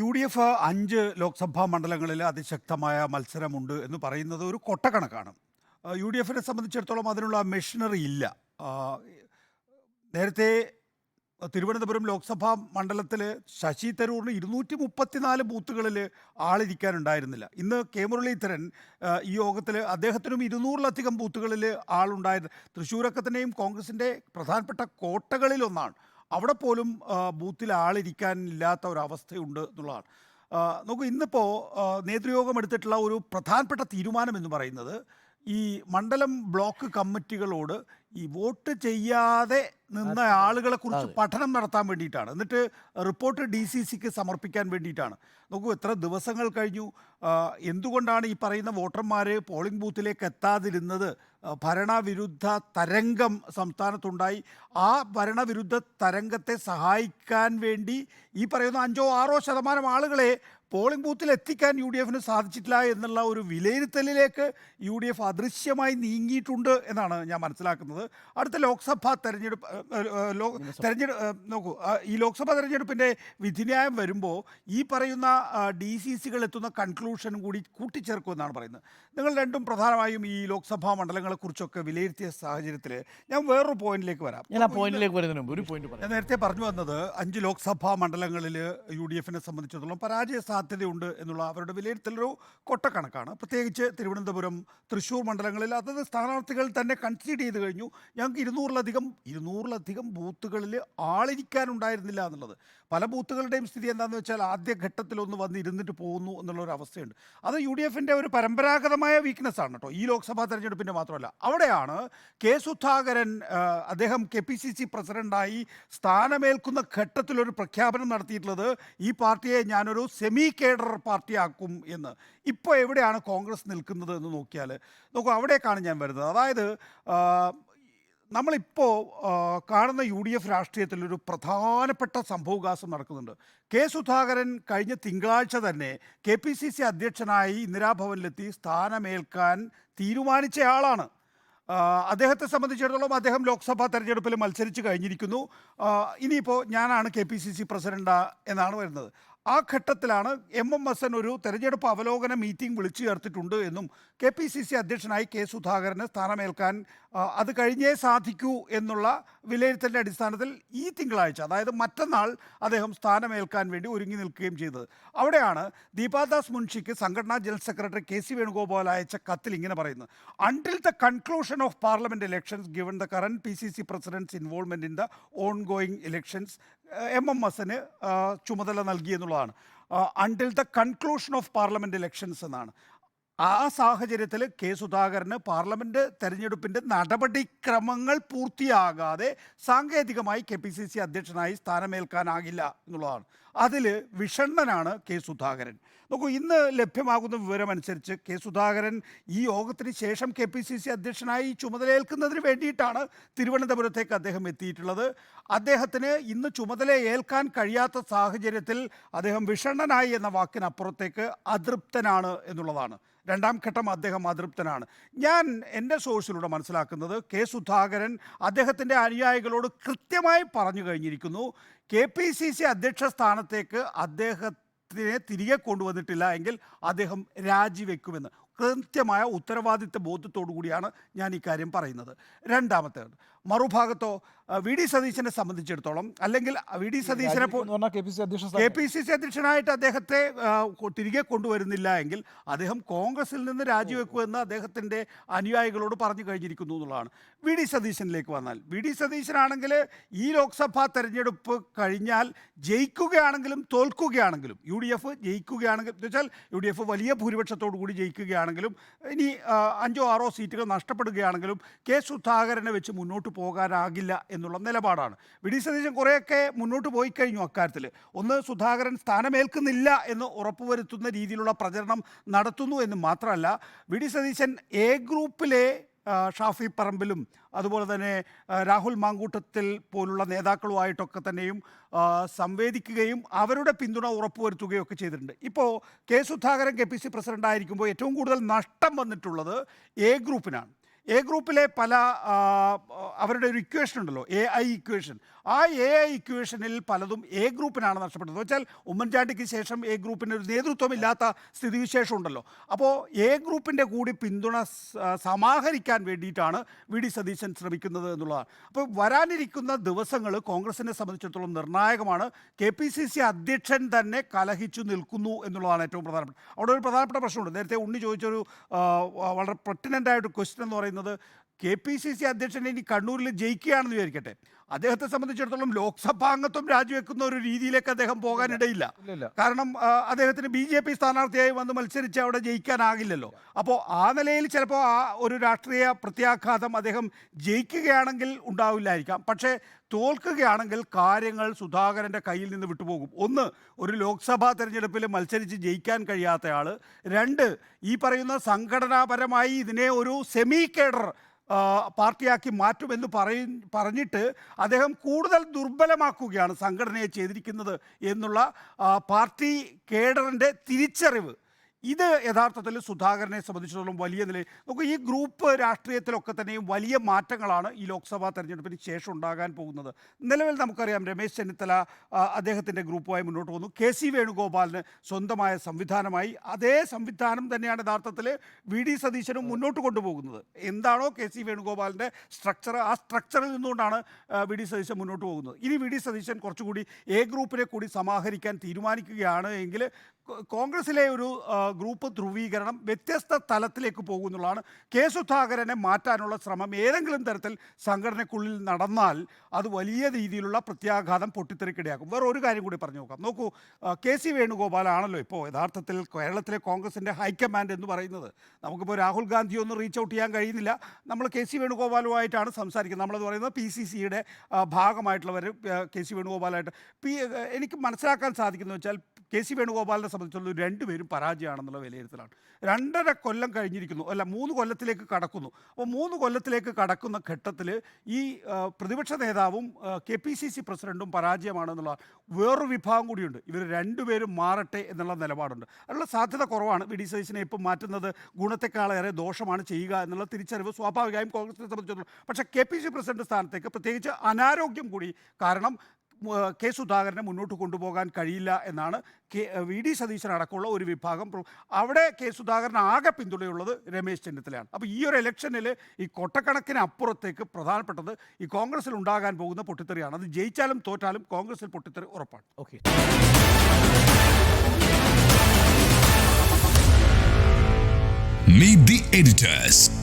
U D F അഞ്ച് ലോക്സഭാ മണ്ഡലങ്ങളിൽ അതിശക്തമായ മത്സരമുണ്ട് എന്ന് പറയുന്നത് ഒരു കൊട്ടക്കണക്കാണ് യു ഡി എഫിനെ സംബന്ധിച്ചിടത്തോളം അതിനുള്ള മെഷീനറി ഇല്ല. നേരത്തെ തിരുവനന്തപുരം ലോക്സഭാ മണ്ഡലത്തിൽ ശശി തരൂറിന് ഇരുന്നൂറ്റി മുപ്പത്തിനാല് ബൂത്തുകളിൽ ആളിരിക്കാനുണ്ടായിരുന്നില്ല. ഇന്ന് കെ മുരളീധരൻ ഈ യോഗത്തിൽ അദ്ദേഹത്തിനും ഇരുന്നൂറിലധികം ബൂത്തുകളിൽ ആളുണ്ടായിരുന്നു. തൃശ്ശൂരൊക്കെ തന്നെയും കോൺഗ്രസിന്റെ പ്രധാനപ്പെട്ട കോട്ടകളിലൊന്നാണ് അവിടെ പോലും ബൂത്തിൽ ആളിരിക്കാനില്ലാത്ത ഒരവസ്ഥയുണ്ട് എന്നുള്ളതാണ്. നോക്കൂ ഇന്നിപ്പോൾ നേതൃയോഗം എടുത്തിട്ടുള്ള ഒരു പ്രധാനപ്പെട്ട തീരുമാനം എന്ന് പറയുന്നത് ഈ മണ്ഡലം ബ്ലോക്ക് കമ്മിറ്റികളോട് ഈ വോട്ട് ചെയ്യാതെ നിന്ന ആളുകളെ കുറിച്ച് പഠനം നടത്താൻ വേണ്ടിയിട്ടാണ്. എന്നിട്ട് റിപ്പോർട്ട് ഡി സി സിക്ക് സമർപ്പിക്കാൻ വേണ്ടിയിട്ടാണ്. നോക്കൂ എത്ര ദിവസങ്ങൾ കഴിഞ്ഞു. എന്തുകൊണ്ടാണ് ഈ പറയുന്ന വോട്ടർമാർ പോളിംഗ് ബൂത്തിലേക്ക് എത്താതിരുന്നത്? ഭരണവിരുദ്ധ തരംഗം സംസ്ഥാനത്തുണ്ടായി. ആ ഭരണവിരുദ്ധ തരംഗത്തെ സഹായിക്കാൻ വേണ്ടി ഈ പറയുന്ന അഞ്ചോ ആറോ ശതമാനം ആളുകളെ പോളിംഗ് ബൂത്തിൽ എത്തിക്കാൻ യു ഡി എഫിന് സാധിച്ചിട്ടില്ല എന്നുള്ള ഒരു വിലയിരുത്തലിലേക്ക് യു ഡി എഫ് അദൃശ്യമായി നീങ്ങിയിട്ടുണ്ട് എന്നാണ് ഞാൻ മനസ്സിലാക്കുന്നത്. അടുത്ത ലോക്സഭാ തെരഞ്ഞെടുപ്പ് തെരഞ്ഞെടുപ്പ് നോക്കൂ ഈ ലോക്സഭാ തെരഞ്ഞെടുപ്പിന്റെ വിധിന്യായം വരുമ്പോൾ ഈ പറയുന്ന ഡി സി സികൾ എത്തുന്ന കൺക്ലൂഷനും കൂടി കൂട്ടിച്ചേർക്കുമെന്നാണ് പറയുന്നത്. നിങ്ങൾ രണ്ടും പ്രധാനമായും ഈ ലോക്സഭാ മണ്ഡലങ്ങളെക്കുറിച്ചൊക്കെ വിലയിരുത്തിയ സാഹചര്യത്തിൽ ഞാൻ വേറൊരു പോയിന്റിലേക്ക് വരാം. ഞാൻ ആ പോയിന്റിലേക്ക് വരുന്നതിന് മുമ്പ് ഒരു പോയിന്റ് ഞാൻ നേരത്തെ പറഞ്ഞു വന്നത് അഞ്ച് ലോക്സഭാ മണ്ഡലങ്ങളിൽ യു ഡി എഫിനെ സംബന്ധിച്ചിടത്തോളം പരാജയ സാധ്യതയുണ്ട് എന്നുള്ള അവരുടെ വിലയിരുത്തലൊരു കൊട്ടക്കണക്കാണ്. പ്രത്യേകിച്ച് തിരുവനന്തപുരം തൃശ്ശൂർ മണ്ഡലങ്ങളിൽ അതത് സ്ഥാനാർത്ഥികൾ തന്നെ കൺസീഡ് ചെയ്ത് കഴിഞ്ഞു. ഞങ്ങൾക്ക് ഇരുന്നൂറിലധികം ഇരുന്നൂറിലധികം ബൂത്തുകളിൽ ആളിരിക്കാനുണ്ടായിരുന്നില്ല എന്നുള്ളത്. പല ബൂത്തുകളുടെയും സ്ഥിതി എന്താണെന്ന് വെച്ചാൽ ആദ്യ ഘട്ടത്തിലൊന്ന് വന്ന് ഇരുന്നിട്ട് പോകുന്നു എന്നുള്ളൊരു അവസ്ഥയുണ്ട്. അത് യു ഡി എഫിന്റെ ഒരു പരമ്പരാഗതമായ വീക്ക്നെസ് ആണ് കേട്ടോ. ഈ ലോക്സഭാ തെരഞ്ഞെടുപ്പിന്റെ മാത്രമല്ല. അവിടെയാണ് കെ സുധാകരൻ അദ്ദേഹം കെ പി സി സി പ്രസിഡന്റായി സ്ഥാനമേൽക്കുന്ന ഘട്ടത്തിലൊരു പ്രഖ്യാപനം നടത്തിയിട്ടുള്ളത് ഈ പാർട്ടിയെ ഞാനൊരു സെമി കേഡർ പാർട്ടിയാക്കും എന്ന്. ഇപ്പോൾ എവിടെയാണ് കോൺഗ്രസ് നിൽക്കുന്നത് എന്ന് നോക്കിയാൽ നോക്കൂ അവിടേക്കാണ് ഞാൻ വരുന്നത്. അതായത് നമ്മളിപ്പോൾ കാണുന്ന യു ഡി എഫ് രാഷ്ട്രീയത്തിൽ ഒരു പ്രധാനപ്പെട്ട സംഭവവികാസം നടക്കുന്നുണ്ട്. കെ സുധാകരൻ കഴിഞ്ഞ തിങ്കളാഴ്ച തന്നെ കെ പി സി സി അധ്യക്ഷനായി ഇന്ദിരാഭവനിലെത്തി സ്ഥാനമേൽക്കാൻ തീരുമാനിച്ചയാളാണ്. അദ്ദേഹത്തെ സംബന്ധിച്ചിടത്തോളം അദ്ദേഹം ലോക്സഭാ തെരഞ്ഞെടുപ്പിൽ മത്സരിച്ച് കഴിഞ്ഞിരിക്കുന്നു. ഇനിയിപ്പോൾ ഞാനാണ് K P C C president എന്നാണ് വരുന്നത്. ആ ഘട്ടത്തിലാണ് എം എം എസ് ഒരു തെരഞ്ഞെടുപ്പ് അവലോകന മീറ്റിംഗ് വിളിച്ചു ചേർത്തിട്ടുണ്ട് എന്നും കെ പി സി സി അധ്യക്ഷനായി കെ സുധാകരന് സ്ഥാനമേൽക്കാൻ അത് കഴിഞ്ഞേ സാധിക്കൂ എന്നുള്ള വിലയിരുത്തലിന്റെ അടിസ്ഥാനത്തിൽ ഈ തിങ്കളാഴ്ച അതായത് മറ്റന്നാൾ അദ്ദേഹം സ്ഥാനമേൽക്കാൻ വേണ്ടി ഒരുങ്ങി നിൽക്കുകയും ചെയ്തത്. അവിടെയാണ് ദീപാദാസ് മുൻഷിക്ക് സംഘടനാ general secretary K C Venugopal അയച്ച കത്തിൽ ഇങ്ങനെ പറയുന്നത്. Until the conclusion of parliament elections given the current P C C president's involvement in the ongoing elections M M എസിന് ചുമതല നൽകിയെന്നുള്ളതാണ് until the conclusion of parliament elections എന്നാണ്. ആ സാഹചര്യത്തിൽ K സുധാകരന് parliament തെരഞ്ഞെടുപ്പിന്റെ നടപടിക്രമങ്ങൾ പൂർത്തിയാകാതെ സാങ്കേതികമായി കെ പി സി സി അധ്യക്ഷനായി സ്ഥാനമേൽക്കാനാകില്ല എന്നുള്ളതാണ്. അതിൽ വിഷണ്ണനാണ് കെ സുധാകരൻ. നോക്കൂ ഇന്ന് ലഭ്യമാകുന്ന വിവരമനുസരിച്ച് കെ സുധാകരൻ ഈ യോഗത്തിന് ശേഷം കെ പി സി സി അധ്യക്ഷനായി ചുമതലയേൽക്കുന്നതിന് വേണ്ടിയിട്ടാണ് തിരുവനന്തപുരത്തേക്ക് അദ്ദേഹം എത്തിയിട്ടുള്ളത്. അദ്ദേഹത്തിന് ഇന്ന് ചുമതല ഏൽക്കാൻ കഴിയാത്ത സാഹചര്യത്തിൽ അദ്ദേഹം വിഷണ്ണനായി എന്ന വാക്കിനപ്പുറത്തേക്ക് അതൃപ്തനാണ് എന്നുള്ളതാണ്. രണ്ടാം ഘട്ടം അദ്ദേഹം അതൃപ്തനാണ്. ഞാൻ എന്റെ സോഴ്സിലൂടെ മനസ്സിലാക്കുന്നത് കെ സുധാകരൻ അദ്ദേഹത്തിന്റെ അനുയായികളോട് കൃത്യമായി പറഞ്ഞു കഴിഞ്ഞിരിക്കുന്നു. കെ പി സി സി അധ്യക്ഷ സ്ഥാനത്തേക്ക് അദ്ദേഹത്തിനെ തിരികെ കൊണ്ടുവന്നിട്ടില്ല എങ്കിൽ അദ്ദേഹം രാജിവെക്കുമെന്ന് കൃത്യമായ ഉത്തരവാദിത്വ ബോധത്തോടു കൂടിയാണ് ഞാൻ ഇക്കാര്യം കാര്യം പറയുന്നത്. രണ്ടാമത്തേത് മറുഭാഗത്തോ വി ഡി സതീശനെ സംബന്ധിച്ചിടത്തോളം അല്ലെങ്കിൽ വി ഡി സതീശനെ കെ പി സി സി അധ്യക്ഷനായിട്ട് അദ്ദേഹത്തെ തിരികെ കൊണ്ടുവരുന്നില്ല എങ്കിൽ അദ്ദേഹം കോൺഗ്രസിൽ നിന്ന് രാജിവെക്കുമെന്ന് അദ്ദേഹത്തിന്റെ അനുയായികളോട് പറഞ്ഞു കഴിഞ്ഞിരിക്കുന്നു എന്നുള്ളതാണ്. വി ഡി സതീശനിലേക്ക് വന്നാൽ വി ഡി സതീശനാണെങ്കിൽ ഈ ലോക്സഭാ തെരഞ്ഞെടുപ്പ് കഴിഞ്ഞാൽ ജയിക്കുകയാണെങ്കിലും തോൽക്കുകയാണെങ്കിലും യു ഡി എഫ് ജയിക്കുകയാണെങ്കിൽ എന്ന് വെച്ചാൽ യു ഡി എഫ് വലിയ ഭൂരിപക്ഷത്തോടു കൂടി ജയിക്കുകയാണെങ്കിലും ഇനി അഞ്ചോ ആറോ സീറ്റുകൾ നഷ്ടപ്പെടുകയാണെങ്കിലും കെ സുധാകരനെ വെച്ച് മുന്നോട്ട് പോകാനാകില്ല എന്നുള്ള നിലപാടാണ്. വി. ഡി. സതീശൻ കുറേയൊക്കെ മുന്നോട്ട് പോയി കഴിഞ്ഞു അക്കാര്യത്തിൽ ഒന്ന് സുധാകരൻ സ്ഥാനമേൽക്കുന്നില്ല എന്ന് ഉറപ്പുവരുത്തുന്ന രീതിയിലുള്ള പ്രചരണം നടത്തുന്നു എന്ന് മാത്രമല്ല വി. ഡി. സതീശൻ എ ഗ്രൂപ്പിലെ ഷാഫി പറമ്പിലും അതുപോലെ തന്നെ രാഹുൽ മാങ്കൂട്ടത്തിൽ പോലുള്ള നേതാക്കളുമായിട്ടൊക്കെ തന്നെയും സംവേദിക്കുകയും അവരുടെ പിന്തുണ ഉറപ്പുവരുത്തുകയും ഒക്കെ ചെയ്തിട്ടുണ്ട്. ഇപ്പോൾ K Sudhakaran K P C president ആയിരിക്കുമ്പോൾ ഏറ്റവും കൂടുതൽ നഷ്ടം വന്നിട്ടുള്ളത് എ ഗ്രൂപ്പിനാണ്. എ ഗ്രൂപ്പിലെ പല അവരുടെ ഒരു ഇക്വേഷൻ ഉണ്ടല്ലോ എ ഐ ഇക്വേഷൻ ആ എ ഐ ഇക്വേഷനിൽ പലതും എ ഗ്രൂപ്പിനാണ് നഷ്ടപ്പെട്ടത്. വെച്ചാൽ ഉമ്മൻചാണ്ടിക്ക് ശേഷം എ ഗ്രൂപ്പിന് ഒരു നേതൃത്വമില്ലാത്ത സ്ഥിതിവിശേഷം ഉണ്ടല്ലോ. അപ്പോൾ എ ഗ്രൂപ്പിന്റെ കൂടി പിന്തുണ സമാഹരിക്കാൻ വേണ്ടിയിട്ടാണ് വി ഡി സതീശൻ ശ്രമിക്കുന്നത് എന്നുള്ളതാണ്. അപ്പോൾ വരാനിരിക്കുന്ന ദിവസങ്ങൾ കോൺഗ്രസിനെ സംബന്ധിച്ചിടത്തോളം നിർണായകമാണ്. കെ പി സി സി അധ്യക്ഷൻ തന്നെ കലഹിച്ചു നിൽക്കുന്നു എന്നുള്ളതാണ് ഏറ്റവും പ്രധാനപ്പെട്ട അവിടെ ഒരു പ്രധാനപ്പെട്ട പ്രശ്നമുണ്ട്. നേരത്തെ ഉണ്ണി ചോദിച്ചൊരു വളരെ പ്രട്ടിനന്റായിട്ട് ക്വസ്റ്റ്യൻ എന്ന് പറയുന്നത് പറയുന്നത് കെ പി സി സി അധ്യക്ഷൻ ഇനി കണ്ണൂരിൽ ജയിക്കുകയാണെന്ന് വിചാരിക്കട്ടെ. അദ്ദേഹത്തെ സംബന്ധിച്ചിടത്തോളം ലോക്സഭാ അംഗത്വം രാജിവെക്കുന്ന ഒരു രീതിയിലേക്ക് അദ്ദേഹം പോകാനിടയില്ല. കാരണം അദ്ദേഹത്തിന് ബി ജെ പി സ്ഥാനാർത്ഥിയായി വന്ന് മത്സരിച്ച് അവിടെ ജയിക്കാനാകില്ലല്ലോ. അപ്പോൾ ആ നിലയിൽ ചിലപ്പോൾ ആ ഒരു രാഷ്ട്രീയ പ്രത്യാഘാതം അദ്ദേഹം ജയിക്കുകയാണെങ്കിൽ ഉണ്ടാവില്ലായിരിക്കാം. പക്ഷേ തോൽക്കുകയാണെങ്കിൽ കാര്യങ്ങൾ സുധാകരന്റെ കയ്യിൽ നിന്ന് വിട്ടുപോകും. ഒന്ന് ഒരു ലോക്സഭാ തെരഞ്ഞെടുപ്പിൽ മത്സരിച്ച് ജയിക്കാൻ കഴിയാത്തയാൾ രണ്ട് ഈ പറയുന്ന സംഘടനാപരമായി ഇതിനെ ഒരു സെമി കേഡർ പാർട്ടിയാക്കി മാറ്റുമെന്ന് പറയ പറഞ്ഞിട്ട് അദ്ദേഹം കൂടുതൽ ദുർബലമാക്കുകയാണ് സംഘടനയെ ചെയ്തിരിക്കുന്നത് എന്നുള്ള പാർട്ടി കേഡറിന്റെ തിരിച്ചറിവ്. ഇത് യഥാർത്ഥത്തിൽ സുധാകരനെ സംബന്ധിച്ചിടത്തോളം വലിയ നിലയിൽ നമുക്ക് ഈ ഗ്രൂപ്പ് രാഷ്ട്രീയത്തിലൊക്കെ തന്നെയും വലിയ മാറ്റങ്ങളാണ് ഈ ലോക്സഭാ തെരഞ്ഞെടുപ്പിന് ശേഷം ഉണ്ടാകാൻ പോകുന്നത്. നിലവിൽ നമുക്കറിയാം രമേശ് ചെന്നിത്തല അദ്ദേഹത്തിന്റെ ഗ്രൂപ്പുമായി മുന്നോട്ട് പോകുന്നു കെ സി വേണുഗോപാലിന് സ്വന്തമായ സംവിധാനമായി. അതേ സംവിധാനം തന്നെയാണ് യഥാർത്ഥത്തിൽ വി ഡി സതീശനും മുന്നോട്ട് കൊണ്ടുപോകുന്നത്. എന്താണോ കെ സി വേണുഗോപാലിന്റെ സ്ട്രക്ചർ ആ സ്ട്രക്ചറിൽ നിന്നുകൊണ്ടാണ് വി ഡി സതീശൻ മുന്നോട്ട് പോകുന്നത്. ഇനി വി ഡി സതീശൻ കുറച്ചുകൂടി എ ഗ്രൂപ്പിനെ കൂടി സമാഹരിക്കാൻ തീരുമാനിക്കുകയാണ് എങ്കിൽ കോൺഗ്രസിലെ ഒരു ഗ്രൂപ്പ് ധ്രുവീകരണം വ്യത്യസ്ത തലത്തിലേക്ക് പോകുന്നുള്ളതാണ്. കെ സുധാകരനെ മാറ്റാനുള്ള ശ്രമം ഏതെങ്കിലും തരത്തിൽ സംഘടനയ്ക്കുള്ളിൽ നടന്നാൽ അത് വലിയ രീതിയിലുള്ള പ്രത്യാഘാതം പൊട്ടിത്തെറിക്കിടയാക്കും. വേറെ ഒരു കാര്യം കൂടി പറഞ്ഞു നോക്കാം. നോക്കൂ കെ സി വേണുഗോപാലാണല്ലോ ഇപ്പോൾ യഥാർത്ഥത്തിൽ കേരളത്തിലെ കോൺഗ്രസിന്റെ ഹൈക്കമാൻഡ് എന്ന് പറയുന്നത്. നമുക്കിപ്പോൾ രാഹുൽ ഗാന്ധിയൊന്നും റീച്ച് ഔട്ട് ചെയ്യാൻ കഴിയുന്നില്ല. നമ്മൾ കെ സി വേണുഗോപാലുമായിട്ടാണ് സംസാരിക്കുന്നത്. നമ്മളത് പറയുന്നത് പി സി സിയുടെ ഭാഗമായിട്ടുള്ളവർ കെ സി വേണുഗോപാലായിട്ട്. പി എനിക്ക് മനസ്സിലാക്കാൻ സാധിക്കുന്നത് വെച്ചാൽ കെ സി വേണുഗോപാലിനെ സംബന്ധിച്ചുള്ള രണ്ടുപേരും പരാജയമാണെന്നുള്ള വിലയിരുത്തലാണ്. രണ്ടര കൊല്ലം കഴിഞ്ഞിരിക്കുന്നു. അല്ല മൂന്ന് കൊല്ലത്തിലേക്ക് കടക്കുന്നു. അപ്പോൾ മൂന്ന് കൊല്ലത്തിലേക്ക് കടക്കുന്ന ഘട്ടത്തിൽ ഈ പ്രതിപക്ഷ നേതാവും കെ പി സി സി പ്രസിഡന്റും പരാജയമാണെന്നുള്ള വേറൊരു വിഭാഗം കൂടിയുണ്ട്. ഇവർ രണ്ടുപേരും മാറട്ടെ എന്നുള്ള നിലപാടുണ്ട്. അതിനുള്ള സാധ്യത കുറവാണ്. വി ഡി സതീശനെ ഇപ്പം മാറ്റുന്നത് ഗുണത്തെക്കാളേറെ ദോഷമാണ് ചെയ്യുക എന്നുള്ള തിരിച്ചറിവ് സ്വാഭാവികമായും കോൺഗ്രസിനെ സംബന്ധിച്ചിടത്തോളം. പക്ഷേ കെ പി സി പ്രസിഡന്റ് സ്ഥാനത്തേക്ക് പ്രത്യേകിച്ച് അനാരോഗ്യം കൂടി കാരണം കെ സുധാകരനെ മുന്നോട്ട് കൊണ്ടുപോകാൻ കഴിയില്ല എന്നാണ് കെ വി ഡി സതീശൻ അടക്കമുള്ള ഒരു വിഭാഗം അവിടെ കെ സുധാകരൻ ആകെ പിന്തുണയുള്ളത് രമേശ് ചെന്നിത്തലയാണ്. അപ്പോൾ ഈ ഒരു ഇലക്ഷനിൽ ഈ കൊട്ടക്കണക്കിന് അപ്പുറത്തേക്ക് പ്രധാനപ്പെട്ടത് ഈ കോൺഗ്രസിൽ ഉണ്ടാകാൻ പോകുന്ന പൊട്ടിത്തെറിയാണ്. അത് ജയിച്ചാലും തോറ്റാലും കോൺഗ്രസിൽ പൊട്ടിത്തെറി ഉറപ്പാണ്. ഓക്കെ. Meet the editors.